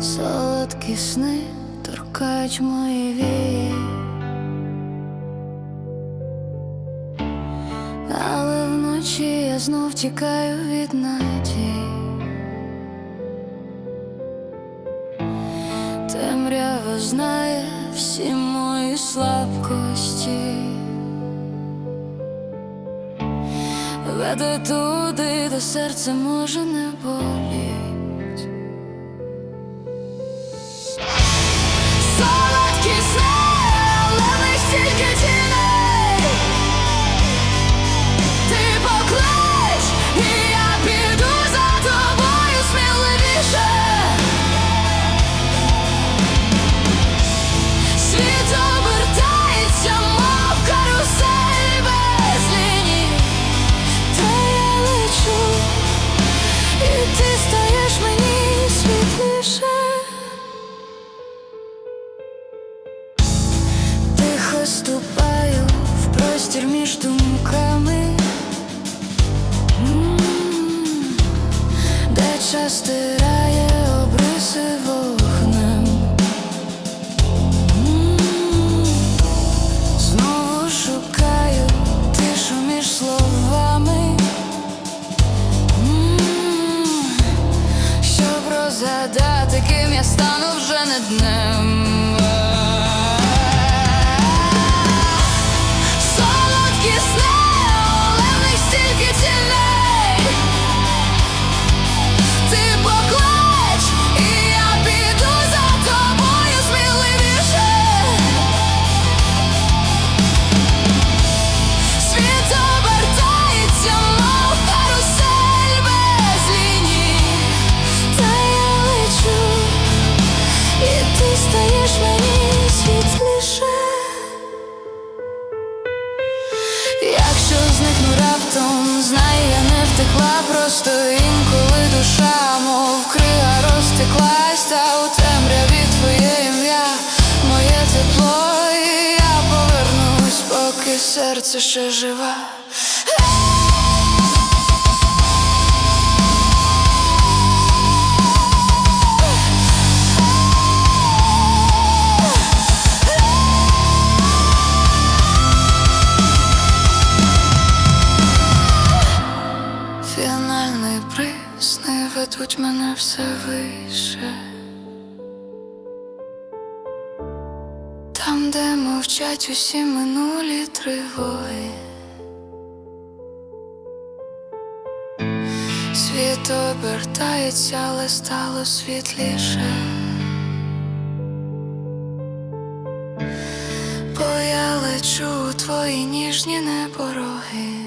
Солодкі сни торкають мої вії, але вночі я знов тікаю від надії. Темрява знає всі мої слабкості. Веде туди, де серце може не боліть. Час стирає обриси вогнем. Знову шукаю тишу між словами, щоб розгадати, ким я стану вже не днем. Якщо зникну раптом, знай, я не втекла, просто інколи душа, мов крига розтеклась, та у темряві твоє ім'я, моє тепло, і я повернусь, поки серце ще живе. Ведуть мене все вище. Там, де мовчать усі минулі тривоги. Світ обертається, але стало світліше. Бо я лечу у твої ніжні непороги.